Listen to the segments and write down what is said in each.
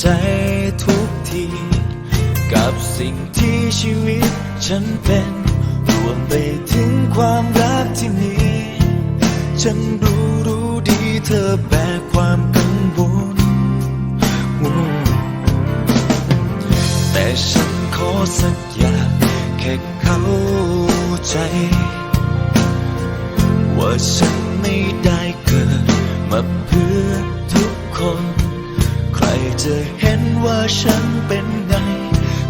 ใจทุกับสิ่งที่ชีวิตฉันเป็นรวมไปถึงความรักที่มีฉันรู้รู้ดีเธอแบกความกังวลแต่ฉันขอสักอย่างแค่เข้าใจ ว่าฉันไม่ได้เกิดมาเพื่อทุกคน ใครจะเห็นว่าฉันเป็นไง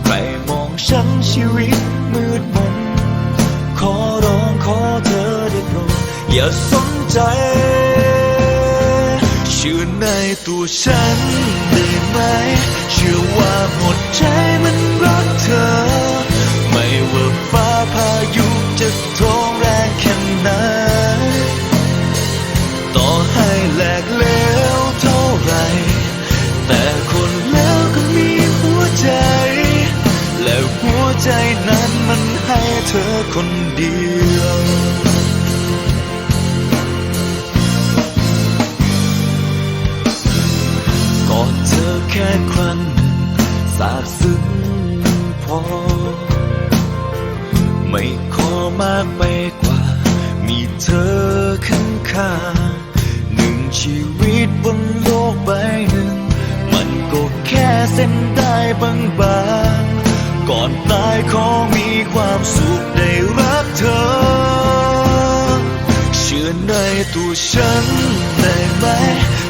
ใครมองฉันชีวิตมืดมน ขอร้องขอเธอได้โปรดอย่าสนใจเชื่อในตัวฉันได้ไหม เชื่อว่าหมดใจมันรักเธอ อคนเดียว กอดเธอแค่ครั้งหนึ่งสาบซึ้งพอ ไม่ขอมากไปกว่า มีเธอข้างข้างหนึ่งชีวิตบนโลกใบหนึ่ง มันก็แค่เส้นได้บางๆก่อนตายขอมี ความสุขได้รักเธอ เชื่อในตัวฉันได้ไหม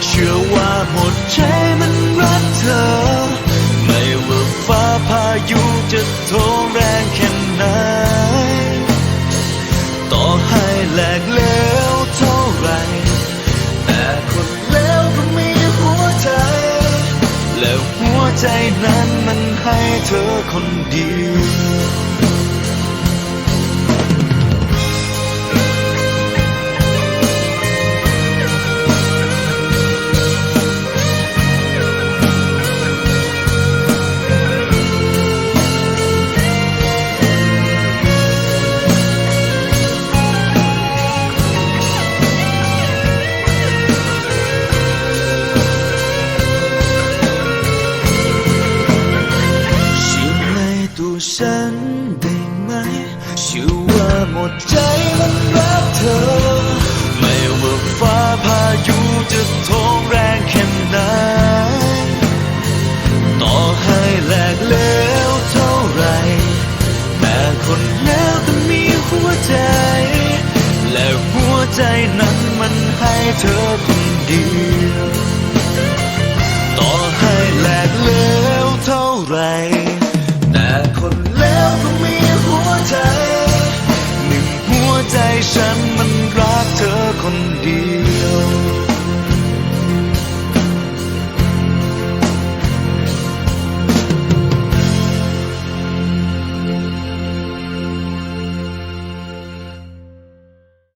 เชื่อว่าหมดใจมันรักเธอ ไม่ว่าฟ้าพายุจะโทงแรงแค่ไหน ต่อให้แหลกเหลวเท่าไหรแต่คนแล้วก็มีหัวใจ และหัวใจนั้นมันให้เธอคนเดียว